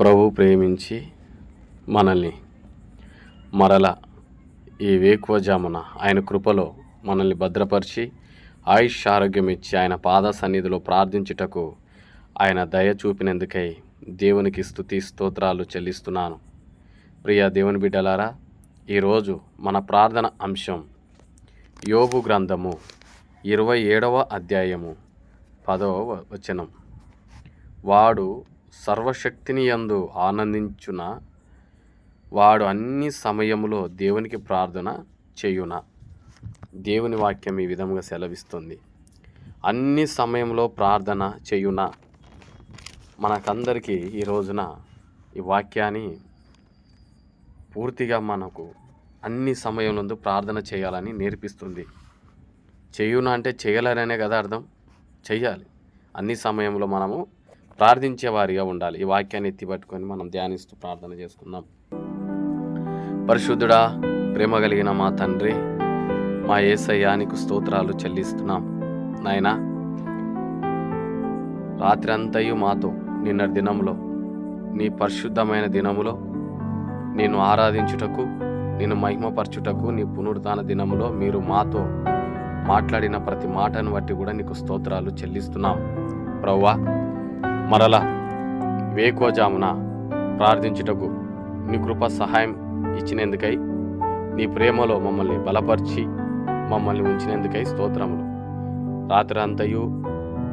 ప్రభు ప్రేమించి మనల్ని మరల ఈ వేకువజామున ఆయన కృపలో మనల్ని భద్రపరిచి ఆయుష్ ఆరోగ్యం ఇచ్చి ఆయన పాద సన్నిధిలో ప్రార్థించుటకు ఆయన దయ చూపినందుకై దేవునికి స్తుతి స్తోత్రాలు చెల్లిస్తున్నాను. ప్రియ దేవుని బిడ్డలారా ఈరోజు మన ప్రార్థన అంశం యోగు గ్రంథము ఇరవై ఏడవ అధ్యాయము పదవ వచనం. వాడు సర్వశక్తిని యందు ఆనందించున వాడు అన్ని సమయంలో దేవునికి ప్రార్థన చేయున. దేవుని వాక్యం ఈ విధంగా సెలవిస్తుంది. అన్ని సమయంలో ప్రార్థన చేయున. మనకందరికీ ఈ రోజున ఈ వాక్యాన్ని పూర్తిగా మనకు అన్ని సమయంలో ప్రార్థన చేయాలని నేర్పిస్తుంది. చేయున అంటే చేయలేరనే కదా అర్థం? చేయాలి అన్ని సమయంలో మనము ప్రార్థించేవారిగా ఉండాలి. ఈ వాక్యాన్ని ఎత్తిపట్టుకొని మనం ధ్యానిస్తూ ప్రార్థన చేసుకుందాం. పరిశుద్ధుడా ప్రేమ కలిగిన మా తండ్రి మా ఏసయ్యానికి స్తోత్రాలు చెల్లిస్తున్నాం. నాయనా రాత్రి అంతయు మాతో నిన్న దినంలో నీ పరిశుద్ధమైన దినములో నేను ఆరాధించుటకు నేను మహిమపరచుటకు నీ పునరుద్ధాన దినములో మీరు మాతో మాట్లాడిన ప్రతి మాటను బట్టి కూడా నీకు స్తోత్రాలు చెల్లిస్తున్నాం. ప్రవ్వా మరలా వేకోజామున ప్రార్థించుటకు నీ కృప సహాయం ఇచ్చినందుకై నీ ప్రేమలో మమ్మల్ని బలపరిచి మమ్మల్ని ఉంచినందుకై స్తోత్రములు. రాత్రి అంతయు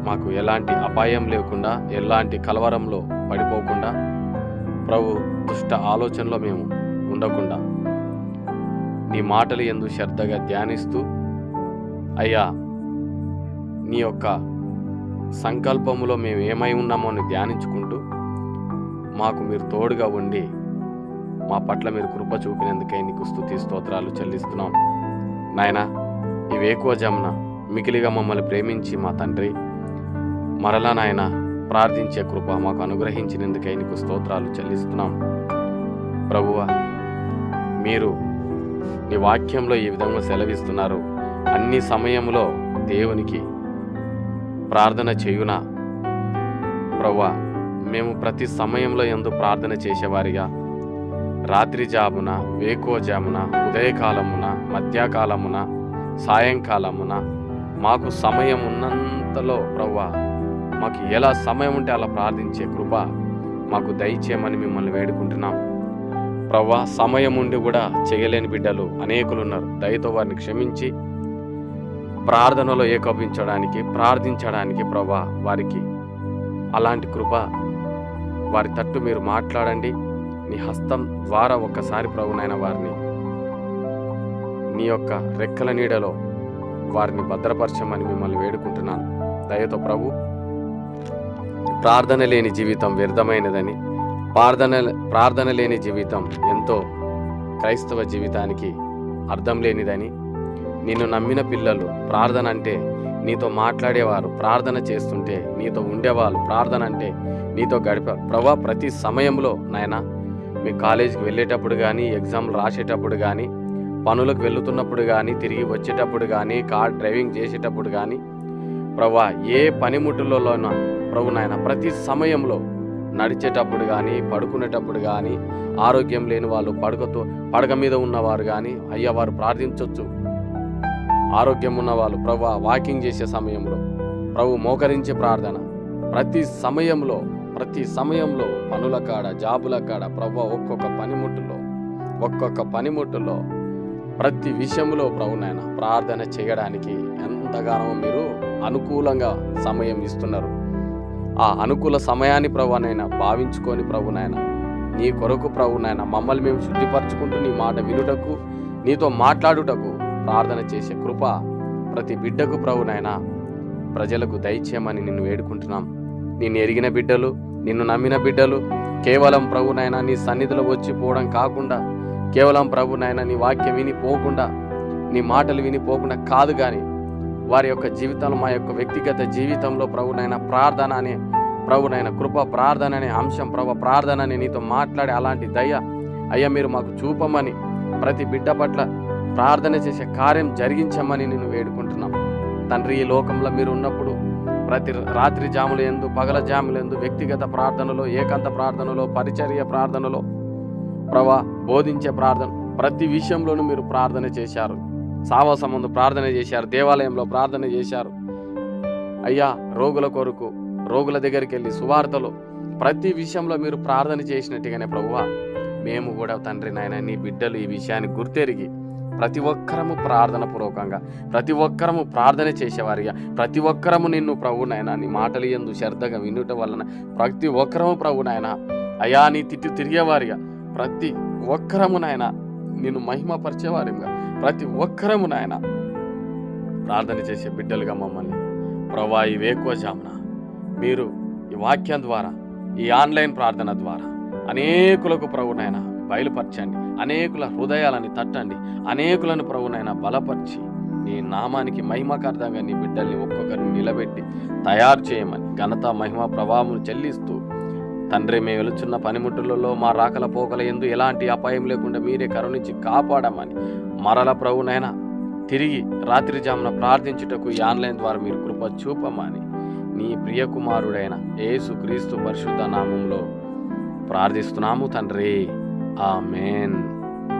మాకు ఎలాంటి అపాయం లేకుండా ఎలాంటి కలవరంలో పడిపోకుండా ప్రభు దుష్ట ఆలోచనలో మేము ఉండకుండా నీ మాటలు ఎందు శ్రద్ధగా ధ్యానిస్తూ అయ్యా నీ యొక్క సంకల్పములో మేము ఏమై ఉన్నామో అని ధ్యానించుకుంటూ మాకు మీరు తోడుగా ఉండి మా పట్ల మీరు కృప చూపినందుకే నీకు స్థుతి స్తోత్రాలు చెల్లిస్తున్నాం. నాయనా ఈ వేకువ జమున మిగిలిగా మమ్మల్ని ప్రేమించి మా తండ్రి మరలా నాయన ప్రార్థించే కృప మాకు అనుగ్రహించినందుకే నీకు స్తోత్రాలు చెల్లిస్తున్నాం. ప్రభువ మీరు నీ వాక్యంలో ఈ విధంగా సెలవిస్తున్నారు. అన్ని సమయంలో దేవునికి ప్రార్థన చేయునా? ప్రవ్వా మేము ప్రతి సమయంలో ఎందు ప్రార్థన చేసేవారిగా. రాత్రి జామున వేకోజామున ఉదయకాలమున మధ్యాకాలమున సాయంకాలమున మాకు సమయం ఉన్నంతలో ప్రవ్వా మాకు ఎలా సమయం ఉంటే అలా ప్రార్థించే కృప మాకు దయచేయమని మిమ్మల్ని వేడుకుంటున్నాం. ప్రవ్వా సమయం ఉండి కూడా చేయలేని బిడ్డలు అనేకులు ఉన్నారు దయతో వారిని క్షమించి ప్రార్థనలో ఏకోపించడానికి ప్రార్థించడానికి ప్రభా వారికి అలాంటి కృప వారి తట్టు మీరు మాట్లాడండి. నీ హస్తం ద్వారా ఒక్కసారి ప్రభునైన వారిని నీ యొక్క రెక్కల నీడలో వారిని భద్రపరచమని మిమ్మల్ని వేడుకుంటున్నాను. దయతో ప్రభు ప్రార్థన లేని జీవితం వ్యర్థమైనదని ప్రార్థన ప్రార్థన లేని జీవితం ఎంతో క్రైస్తవ జీవితానికి అర్థం లేనిదని నిన్ను నమ్మిన పిల్లలు ప్రార్థన అంటే నీతో మాట్లాడేవారు ప్రార్థన చేస్తుంటే నీతో ఉండేవాళ్ళు ప్రార్థన అంటే నీతో గడిప ప్రభా ప్రతి సమయంలో నాయన మీ కాలేజీకి వెళ్ళేటప్పుడు కానీ ఎగ్జామ్లు రాసేటప్పుడు కానీ పనులకు వెళ్తున్నప్పుడు కానీ తిరిగి వచ్చేటప్పుడు కానీ కార్ డ్రైవింగ్ చేసేటప్పుడు కానీ ప్రభా ఏ పనిముట్టులలోన ప్రభు నాయన ప్రతి సమయంలో నడిచేటప్పుడు కానీ పడుకునేటప్పుడు కానీ ఆరోగ్యం లేని వాళ్ళు పడకతో పడక మీద ఉన్నవారు కానీ అయ్యా వారు ప్రార్థించవచ్చు ఆరోగ్యం ఉన్నవాళ్ళు ప్రభు వాకింగ్ చేసే సమయంలో ప్రభు మోకరించే ప్రార్థన. ప్రతి సమయంలో ప్రతి సమయంలో పనుల కాడ జాబుల కాడ ప్రభు ఒక్కొక్క పనిముట్టులో ఒక్కొక్క పనిముట్టులో ప్రతి విషయంలో ప్రభు నాయన ప్రార్థన చేయడానికి ఎంతగానో మీరు అనుకూలంగా సమయం ఇస్తున్నారు. ఆ అనుకూల సమయాన్ని ప్రభునైనా భావించుకొని ప్రభునైనా నీ కొరకు ప్రభునైనా మమ్మల్ని మేము శుద్ధిపరచుకుంటూ నీ మాట వినుటకు నీతో మాట్లాడుటకు ప్రార్థన చేసే కృప ప్రతి బిడ్డకు ప్రభునైనా ప్రజలకు దయచేయమని నిన్ను వేడుకుంటున్నాం. నిన్ను ఎరిగిన బిడ్డలు నిన్ను నమ్మిన బిడ్డలు కేవలం ప్రభునైనా నీ సన్నిధిలో వచ్చి పోవడం కాకుండా కేవలం ప్రభునైనా నీ వాక్యం విని పోకుండా నీ మాటలు విని పోకుండా కాదు కానీ వారి యొక్క జీవితంలో మా యొక్క వ్యక్తిగత జీవితంలో ప్రభునైనా ప్రార్థన అనే ప్రభునైనా కృప ప్రార్థన అనే అంశం ప్రభు ప్రార్థన అని నీతో మాట్లాడే అలాంటి దయ అయ్యా మీరు మాకు చూపమని ప్రతి బిడ్డ పట్ల ప్రార్థన చేసే కార్యం జరిగించమని నేను వేడుకుంటున్నాం. తండ్రి ఈ లోకంలో మీరు ఉన్నప్పుడు ప్రతి రాత్రి జాముల ఎందు పగల జాముల ఎందు వ్యక్తిగత ప్రార్థనలో ఏకాంత ప్రార్థనలో పరిచర్య ప్రార్థనలో ప్రభా బోధించే ప్రార్థన ప్రతి విషయంలోనూ మీరు ప్రార్థన చేశారు. సావాసం ముందు ప్రార్థన చేశారు దేవాలయంలో ప్రార్థన చేశారు. అయ్యా రోగుల కొరకు రోగుల దగ్గరికి వెళ్ళి సువార్తలో ప్రతి విషయంలో మీరు ప్రార్థన చేసినట్టుగానే ప్రభువా మేము కూడా తండ్రి నాయన నీ బిడ్డలు ఈ విషయాన్ని గుర్తెరిగి ప్రతి ఒక్కరము ప్రార్థన పూర్వకంగా ప్రతి ఒక్కరము ప్రార్థన చేసేవారిగా ప్రతి ఒక్కరము నిన్ను ప్రభునైనా నీ మాటలు ఎందు శ్రద్ధగా వినుట వలన ప్రతి ఒక్కరము ప్రభునైనా నాయన అయా నీ తిట్టి తిరిగేవారిగా ప్రతి ఒక్కరము నాయన నిన్ను మహిమపరిచేవారిగా ప్రతి ఒక్కరము నాయన ప్రార్థన చేసే బిడ్డలుగా మమ్మల్ని ప్రభా ఈ వేకువజామున మీరు ఈ వాక్యం ద్వారా ఈ ఆన్లైన్ ప్రార్థన ద్వారా అనేకులకు ప్రభునైనా బయలుపరచండి. అనేకుల హృదయాలని తట్టండి. అనేకులను ప్రభునైనా బలపరిచి నీ నామానికి మహిమకార్థంగా నీ బిడ్డల్ని ఒక్కొక్కరిని నిలబెట్టి తయారు చేయమని ఘనత మహిమ ప్రభావం చెల్లిస్తూ తండ్రి మేము వెలుచున్న పనిముట్టులలో మా రాకల పోకల ఎందు ఎలాంటి అపాయం లేకుండా మీరే కరుణించి కాపాడమని మరల ప్రభునైనా తిరిగి రాత్రి జామున ప్రార్థించుటకు ఈ ఆన్లైన్ ద్వారా మీరు కృప చూపమని నీ ప్రియకుమారుడైన యేసు క్రీస్తు పరిశుద్ధ నామంలో ప్రార్థిస్తున్నాము తండ్రి. Amen.